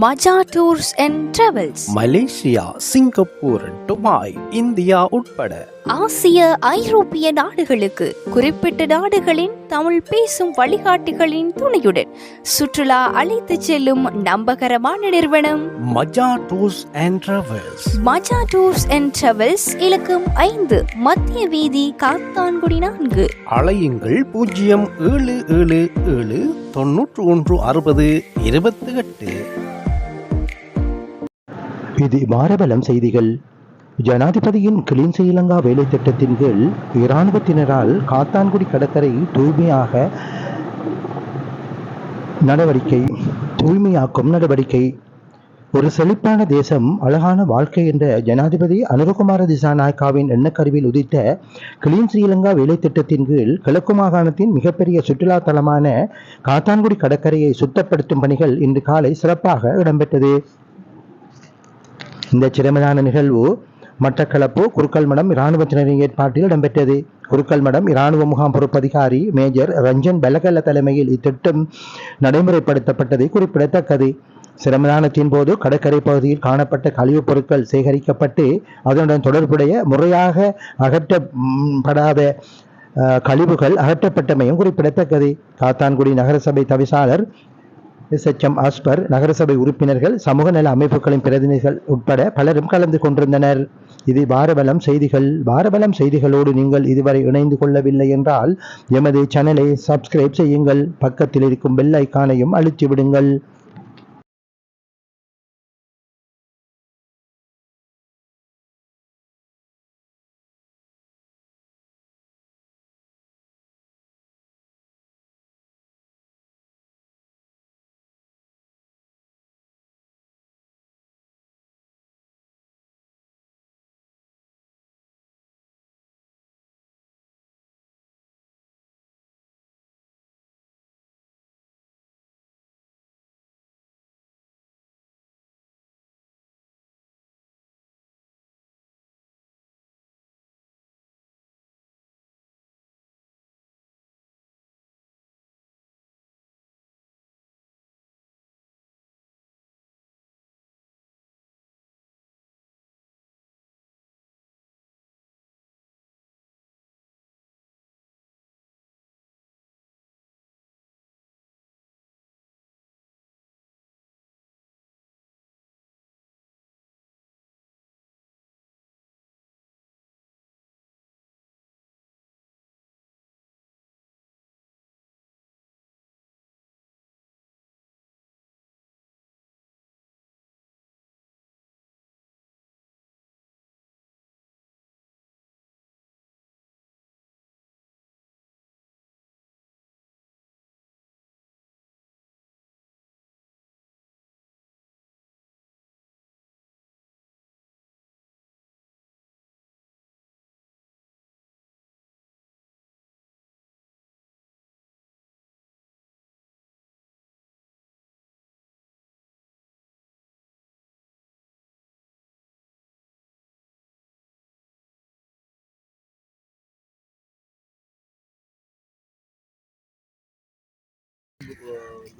Maja tours and travels Malaysia Singapore Dubai India உட்பட ஆசிய ஐரோப்பிய நாடுகளுக்கு குறிப்பிட்ட நாடுகளின் தமிழ் பேசும் வழிகாட்டிகளின் துணையுடன் சுற்றுலா அழைத்துச் செல்லும் நம்பகரமான நிறுவனம். Maja tours and travels Maja tours and travels இலக்கம் ஐந்து மத்திய வீதி காத்தான்குடி நான்கு. அலையுங்கள் பூஜ்ஜியம் ஏழு ஏழு ஏழு தொன்னூற்று ஒன்று அறுபது இருபத்தி எட்டு. இது மாரபலம் செய்திகள். ஜனாதிபதியின் கிளீன் ஸ்ரீலங்கா வேலை திட்டத்தின் கீழ் இராணுவத்தினரால் காத்தான்குடி கடற்கரை தூய்மையாக நடவடிக்கை தூய்மையாக்கும் நடவடிக்கை. ஒரு செழிப்பான தேசம் அழகான வாழ்க்கை என்ற ஜனாதிபதி அனுரகுமார திசாநாயக்காவின் எண்ணக்கருவில் உதித்த கிளீன் ஸ்ரீலங்கா வேலை திட்டத்தின் கீழ் கிழக்கு மாகாணத்தின் மிகப்பெரிய சுற்றுலா தலமான காத்தான்குடி கடற்கரையை சுத்தப்படுத்தும் பணிகள் இன்று காலை சிறப்பாக இடம்பெற்றது. இந்த சிரமதான நிகழ்வு மட்டக்களப்பு குருக்கல்மடம் இராணுவத்தினரின் ஏற்பாட்டில் இடம்பெற்றது. குருக்கல்மடம் இராணுவ முகாம் பொறுப்பதிகாரி மேஜர் ரஞ்சன் பெலகல்ல தலைமையில் இத்திட்டம் நடைமுறைப்படுத்தப்பட்டது குறிப்பிடத்தக்கது. சிரமதானத்தின் போது கடற்கரை பகுதியில் காணப்பட்ட கழிவுப் பொருட்கள் சேகரிக்கப்பட்டு அதனுடன் தொடர்புடைய முறையாக அகற்றப்படாத கழிவுகள் அகற்றப்பட்டமையும் குறிப்பிடத்தக்கது. காத்தான்குடி நகரசபை தவிசாளர் எஸ் எச் எம் ஆஸ்பர் நகரசபை உறுப்பினர்கள் சமூக நல அமைப்புகளின் பிரதிநிதிகள் உட்பட பலரும் கலந்து கொண்டிருந்தனர். இது பாரபலம் செய்திகள். பாரபலம் செய்திகளோடு நீங்கள் இதுவரை இணைந்து கொள்ளவில்லை என்றால் எமது சேனலை சப்ஸ்கிரைப் செய்யுங்கள். பக்கத்தில் இருக்கும் பெல் ஐக்கானையும் அழுத்தி விடுங்கள்.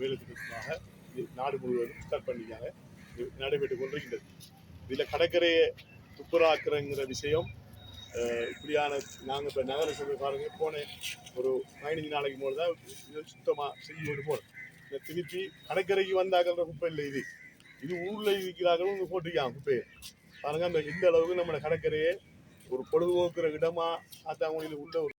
வேலை திட்டமாக இது நாடு முழுவதும் ஸ்டார்ட் பண்ணிக்காங்க இது நடைபெற்று கொண்டிருக்கின்றது. இதில் கடற்கரையை துப்புராக்குறங்கிற விஷயம் இப்படியான நாங்கள் இப்போ நகர சபை பாருங்கள் போனேன் ஒரு பதினஞ்சு நாளைக்கு போது தான் இது சுத்தமாக செஞ்சு கொண்டு போகிறோம் இந்த திருப்பி கடற்கரைக்கு வந்தாக்கிற குப்பை இல்லை இது. இது ஊரில் இருக்கிறார்களும் இங்கே போட்டிருக்காங்க குப்பையை. பாருங்க அந்த எந்த அளவுக்கு நம்மளை கடற்கரையை ஒரு பொழுதுபோக்குற இடமா ஆத்தாங்குடியில் உள்ள ஒரு